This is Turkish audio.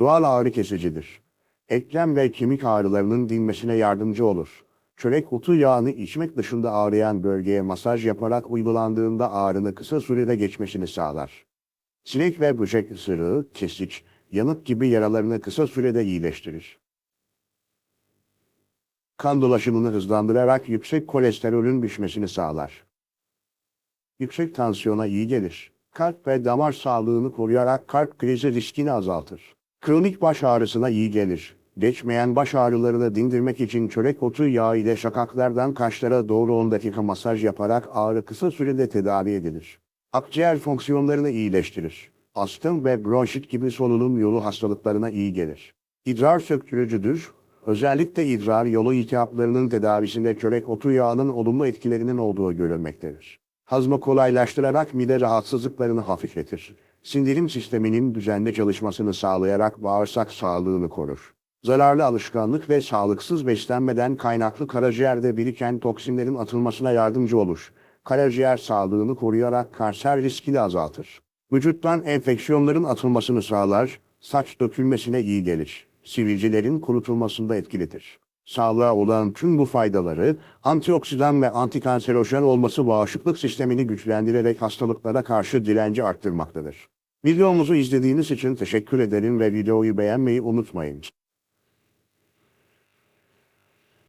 Doğal ağrı kesicidir. Eklem ve kemik ağrılarının dinmesine yardımcı olur. Çörek otu yağını içmek dışında ağrıyan bölgeye masaj yaparak uygulandığında ağrını kısa sürede geçmesini sağlar. Sinek ve böcek ısırığı, kesik, yanık gibi yaralarını kısa sürede iyileştirir. Kan dolaşımını hızlandırarak yüksek kolesterolün düşmesini sağlar. Yüksek tansiyona iyi gelir. Kalp ve damar sağlığını koruyarak kalp krizi riskini azaltır. Kronik baş ağrısına iyi gelir. Geçmeyen baş ağrılarını dindirmek için çörek otu yağı ile şakaklardan kaşlara doğru 10 dakika masaj yaparak ağrı kısa sürede tedavi edilir. Akciğer fonksiyonlarını iyileştirir. Astım ve bronşit gibi solunum yolu hastalıklarına iyi gelir. İdrar söktürücüdür. Özellikle idrar yolu iltihaplarının tedavisinde çörek otu yağının olumlu etkilerinin olduğu görülmektedir. Hazmı kolaylaştırarak mide rahatsızlıklarını hafifletir. Sindirim sisteminin düzenli çalışmasını sağlayarak bağırsak sağlığını korur. Zararlı alışkanlık ve sağlıksız beslenmeden kaynaklı karaciğerde biriken toksinlerin atılmasına yardımcı olur. Karaciğer sağlığını koruyarak kanser riskini azaltır. Vücuttan enfeksiyonların atılmasını sağlar, saç dökülmesine iyi gelir. Sivilcelerin kurutulmasında etkilidir. Sağlığa olan tüm bu faydaları antioksidan ve antikanserojen olması bağışıklık sistemini güçlendirerek hastalıklara karşı direnci arttırmaktadır. Videomuzu izlediğiniz için teşekkür ederim ve videoyu beğenmeyi unutmayın.